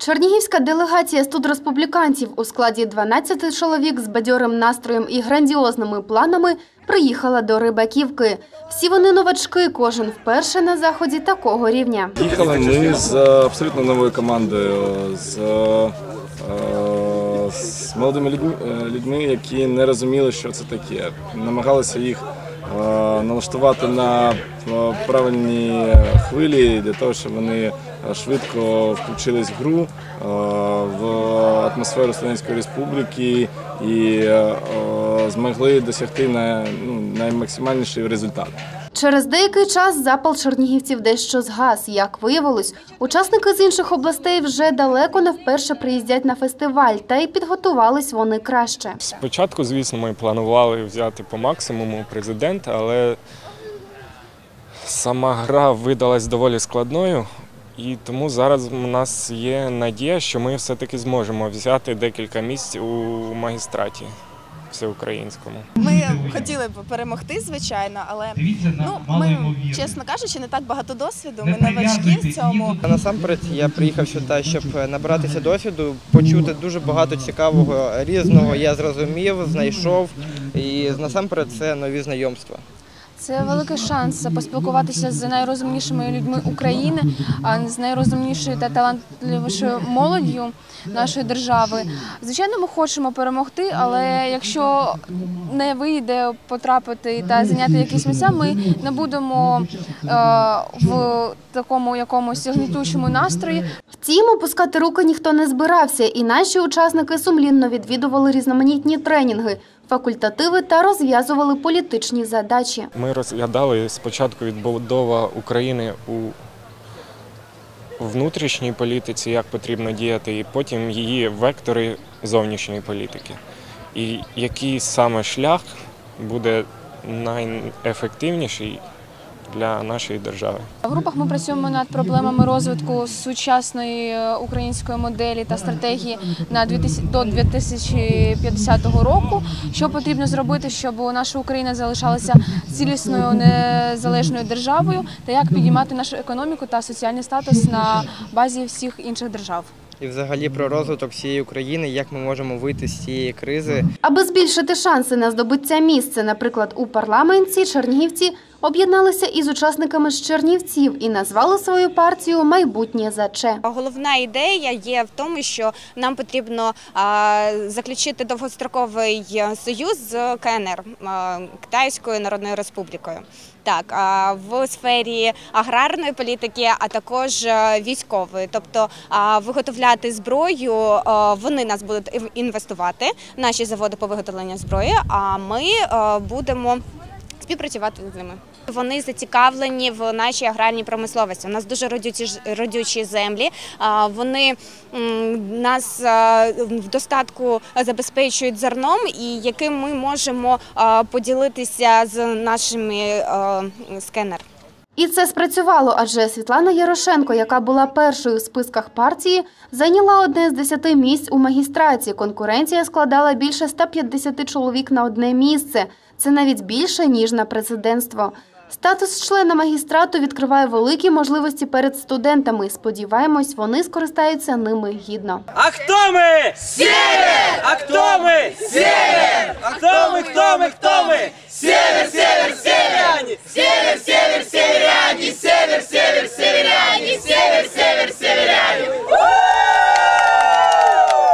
Чернігівська делегація студреспубліканців у складі 12 чоловік з бадьорим настроєм і грандіозними планами приїхала до Рибаківки. Всі вони новачки, кожен вперше на заході такого рівня. Їхали ми з е, абсолютно новою командою, з, е, з молодими людьми, е, людьми, які не розуміли, що це таке. Намагалися їх е, налаштувати на е, правильні хвилі для того, щоб вони е, швидко включились в гру, е, в атмосферу Студентської республіки і е, е, змогли досягти на, ну, наймаксимальніший результат. Через деякий час запал чернігівців дещо згас. Як виявилось, учасники з інших областей вже далеко не вперше приїздять на фестиваль, та й підготувались вони краще. Спочатку, звісно, ми планували взяти по максимуму президента, але сама гра видалась доволі складною, і тому зараз у нас є надія, що ми все-таки зможемо взяти декілька місць у магістраті всеукраїнському. Ми хотіли б перемогти, звичайно, але ну ми, чесно кажучи, не так багато досвіду. Ми новачки в цьому. Насамперед я приїхав сюди, щоб набратися досвіду, почути дуже багато цікавого різного. Я зрозумів, знайшов і насамперед це нові знайомства. Це великий шанс поспілкуватися з найрозумнішими людьми України, з найрозумнішою та талантливішою молоддю нашої держави. Звичайно, ми хочемо перемогти, але якщо не вийде потрапити та зайняти якісь місця, ми не будемо е, в такому якомусь гнітючому настрої. Втім, опускати руки ніхто не збирався, і наші учасники сумлінно відвідували різноманітні тренінги, факультативи та розв'язували політичні задачі. Ми розглядали спочатку відбудова України у внутрішній політиці, як потрібно діяти, і потім її вектори зовнішньої політики. І який саме шлях буде найефективніший для нашої держави. В групах ми працюємо над проблемами розвитку сучасної е, української моделі та стратегії на 2000 до 2050 року. Що потрібно зробити, щоб наша Україна залишалася цілісною незалежною державою, та як підіймати нашу економіку та соціальний статус на базі всіх інших держав. І взагалі про розвиток всієї України, як ми можемо вийти з цієї кризи. Аби збільшити шанси на здобуття місця, наприклад, у парламенті, чернігівці об'єдналися із учасниками з Чернівців і назвали свою партію Майбутнє за. Головна ідея є в тому, що нам потрібно заключити довгостроковий союз з КНР Китайською Народною Республікою. Так, в сфері аграрної політики, а також е, військової, тобто виготовляти зброю, вони нас будуть інвестувати, наші заводи по виготовленню зброї. А ми е, будемо співпрацювати з ними. Вони зацікавлені в нашій аграрній промисловості. У нас дуже родючі родючі землі. Вони нас в достатку забезпечують зерном, і яким ми можемо поділитися з нашими КНР. І це спрацювало, адже Світлана Ярошенко, яка була першою в списках партії, зайняла одне з десяти місць у магістраті. Конкуренція складала більше 150 чоловік на одне місце. Це навіть більше, ніж на президентство. Статус члена магістрату відкриває великі можливості перед студентами. Сподіваємось, вони скористаються ними гідно. А хто мы?